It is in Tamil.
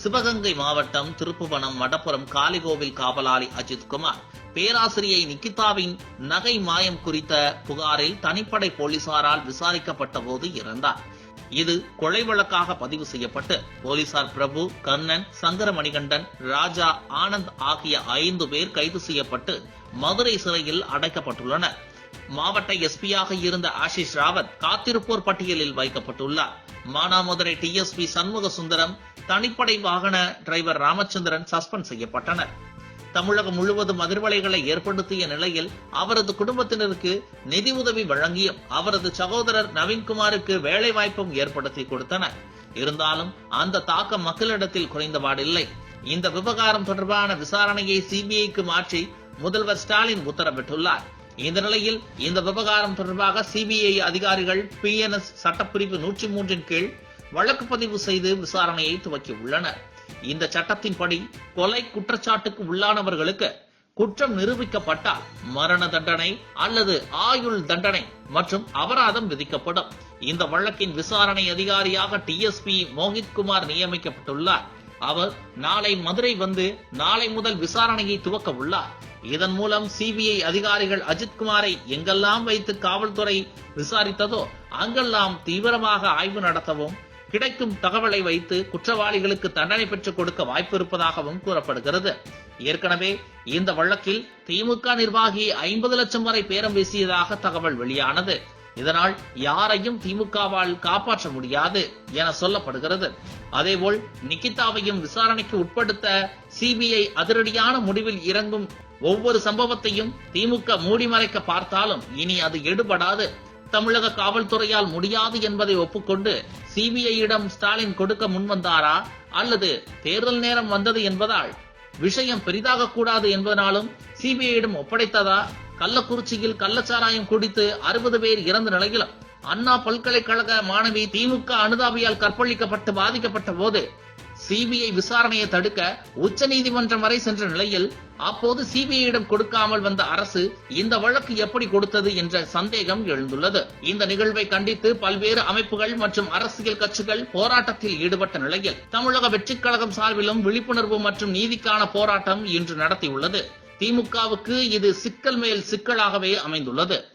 சிவகங்கை மாவட்டம் திருப்புவனம் வடப்புறம் காளிகோவில் காவலாளி அஜித் குமார். பேராசிரியை நிகிதாவின் நகை மாயம் குறித்த புகாரில் தனிப்படை போலீசாரால் விசாரிக்கப்பட்ட போது இறந்தார். இது கொலை வழக்காக பதிவு செய்யப்பட்டு போலீசார் பிரபு கண்ணன் சங்கரமணிகண்டன் ராஜா ஆனந்த் ஆகிய ஐந்து பேர் கைது செய்யப்பட்டு மதுரை சிறையில் அடைக்கப்பட்டுள்ளனர். மாவட்ட எஸ்பியாக இருந்த ஆஷிஷ் ராவத் காத்திருப்போர் பட்டியலில் வைக்கப்பட்டுள்ளார். மானாமதுரை டிஎஸ்பி சண்முக சுந்தரம் தனிப்படை வாகன டிரைவர் ராமச்சந்திரன் சஸ்பெண்ட் செய்யப்பட்டனர். தமிழகம் முழுவதும் அதிர்வலைகளை ஏற்படுத்திய நிலையில் அவரது குடும்பத்தினருக்கு நிதி உதவி வழங்கியும் அவரது சகோதரர் நவீன்குமாருக்கு வேலை வாய்ப்பும் ஏற்படுத்தி கொடுத்தனர். இருந்தாலும் அந்த தாக்கம் மக்களிடத்தில் குறைந்தபாடில்லை இந்த விவகாரம் தொடர்பான விசாரணையை சிபிஐக்கு மாற்றி முதல்வர் ஸ்டாலின் உத்தரவிட்டுள்ளார். இந்த நிலையில் இந்த விவகாரம் தொடர்பாக சிபிஐ அதிகாரிகள் பிஎன்எஸ் சட்டப்பிரிவு நூற்றி மூன்றின் கீழ் வழக்கு பதிவு செய்து விசாரணையை துவக்கியுள்ளனர் இந்த சட்டத்தின்படி கொலை குற்றச்சாட்டுக்கு உள்ளானவர்களுக்கு குற்றம் நிரூபிக்கப்பட்டால் மரண தண்டனை அல்லது ஆயுள் தண்டனை மற்றும் அபராதம் விதிக்கப்படும். இந்த வழக்கின் விசாரணை அதிகாரியாக டிஎஸ்பி மோஹித் குமார் நியமிக்கப்பட்டுள்ளார். அவர் நாளை மதுரை வந்து நாளை முதல் விசாரணையை துவக்க உள்ளார். இதன் மூலம் சிபிஐ அதிகாரிகள் அஜித்குமாரை எங்கெல்லாம் வைத்து காவல்துறை விசாரித்ததோ அங்கெல்லாம் தீவிரமாக ஆய்வு நடத்தவும் கிடைக்கும் தகவலை வைத்து குற்றவாளிகளுக்கு தண்டனை பெற்றுக் கொடுக்க வாய்ப்பு இருப்பதாகவும் கூறப்படுகிறது. ஏற்கனவே இந்த வழக்கில் திமுக நிர்வாகி ஐம்பது லட்சம் வரை பேரம் பேசியதாக தகவல் வெளியானது. இதனால் யாரையும் திமுகவால் காப்பாற்ற முடியாது என சொல்லப்படுகிறது. அதேபோல் நிகிதாவையும் விசாரணைக்கு உட்படுத்த சிபிஐ அதிரடியான முடிவில் இறங்கும் ஒவ்வொரு சம்பவத்தையும் திமுக மூடிமறைக்க பார்த்தாலும் இனி அது எடுபடாது. தமிழக காவல்துறையால் முடியாது என்பதை ஒப்புக்கொண்டு சிபிஐயிடம் ஸ்டாலின் கொடுக்க முன்வந்தாரா அல்லது தேர்தல் நேரம் வந்தது என்பதால் விஷயம் பெரிதாக கூடாது என்பதனாலும் சிபிஐயிடம் ஒப்படைத்ததா? கள்ளக்குறிச்சியில் கள்ளச்சாராயம் குடித்து அறுபது பேர் இறந்த நிலையிலும் அண்ணா பல்கலைக்கழக மாணவி திமுக அனுதாபியால் கற்பழிக்கப்பட்டு பாதிக்கப்பட்ட போது சிபிஐ விசாரணையை தடுக்க உச்ச நீதிமன்றம் வரை சென்ற நிலையில் அப்போது சிபிஐயிடம் கொடுக்காமல் வந்த அரசு இந்த வழக்கு எப்படி கொடுத்தது என்ற சந்தேகம் எழுந்துள்ளது. இந்த நிகழ்வை கண்டித்து பல்வேறு அமைப்புகள் மற்றும் அரசியல் கட்சிகள் போராட்டத்தில் ஈடுபட்ட நிலையில் தமிழக வெற்றிக் கழகம் சார்பிலும் விழிப்புணர்வு மற்றும் நீதிக்கான போராட்டம் இன்று நடத்தியுள்ளது. திமுகவுக்கு இது சிக்கல் மேல் சிக்கலாகவே அமைந்துள்ளது.